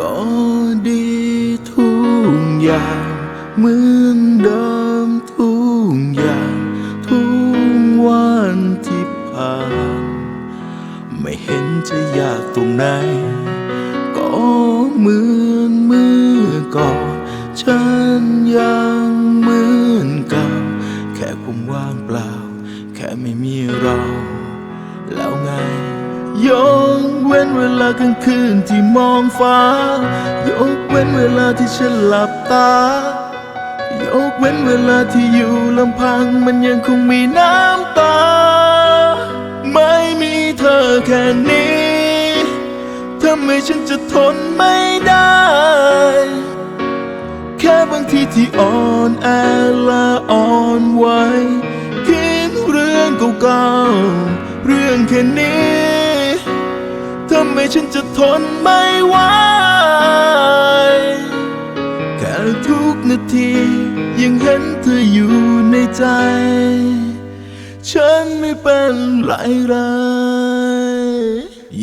ก็ดีทุกอย่างเหมือนเดิมทุกอย่างทุกวันที่ผ่าน ไม่เห็นจะยากตรงไหน ก็เหมือนเมื่อก่อน ฉันยังเหมือนเก่าแค่ความว่างเปล่า แค่ไม่มีเรา แล้วไงย เว้นเวลากลางคืนที่มองฟ้ายกเว้นเวลาที่ฉันหลับตายกเว้นเวลาที่อยู่ลำพังมันยังคงมีน้ำตา ไม่มีเธอแค่นี้ทำไมฉันจะทนไม่ได้ แค่บางทีที่อ่อนแอและอ่อนไหวคิดเรื่องเก่าๆเรื่องแค่นี้ ไมฉันจะทนไม่ไหวแค่ทุกนาที ยังเห็นเธออยู่ในใจ ฉันไม่เป็นไรไร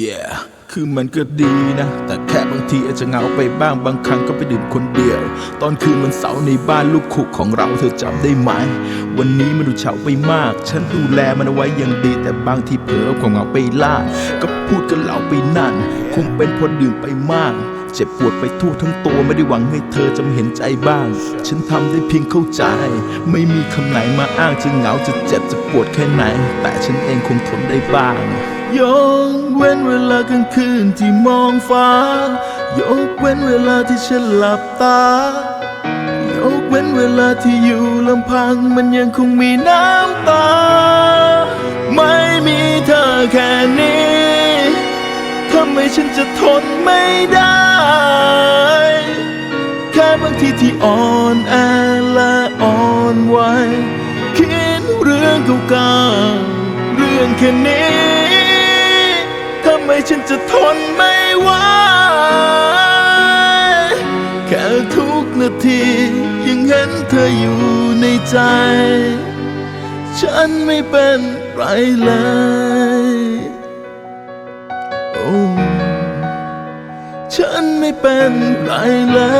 Yeah คือมันก็ดีนะ แต่แค่บางทีอาจจะเหงาไปบ้างบางครั้งก็ไปดื่มคนเดียว ตอนคืนวันเสาร์ในบ้านลูกคุกของเราเธอจำได้ไหม วันนี้มันดูเฉาไปมาก ฉันดูแลมันเอาไว้อย่างดี แต่บางทีเผลอเอความเหงาไปล่าก็พูดกันเหล่าไปนั่น คงเป็นเพอดื่มไปมากเจ็บปวดไปทั่วทั้งตัวไม่ได้หวังให้เธอจำเห็นใจบ้าง ฉันทำได้เพียงเข้าใจ ไม่มีคำไหนมาอ้างจะเหงาจะเจ็บจะปวดแค่ไหน แต่ฉันเองคงทนได้บ้างยกเว้นเวลากลางคืนที่มองฟ้ายกเว้นเวลาที่ฉันหลับตายกเว้นเวลาที่อยู่ลำพังมันยังคงมีน้ำตา ไม่มีเธอแค่นี้ทำไมฉันจะทนไม่ได้ แค่บางทีที่อ่อนแอและอ่อนไหวคิดเรื่องเก่าๆเรื่องแค่นี้ทำไมฉันจะทนไม่ไหวแค่ทุกนาทียังเห็นเธออยู่ในใจ ฉันไม่เป็นไรเลย ไม่เป็นไรเลย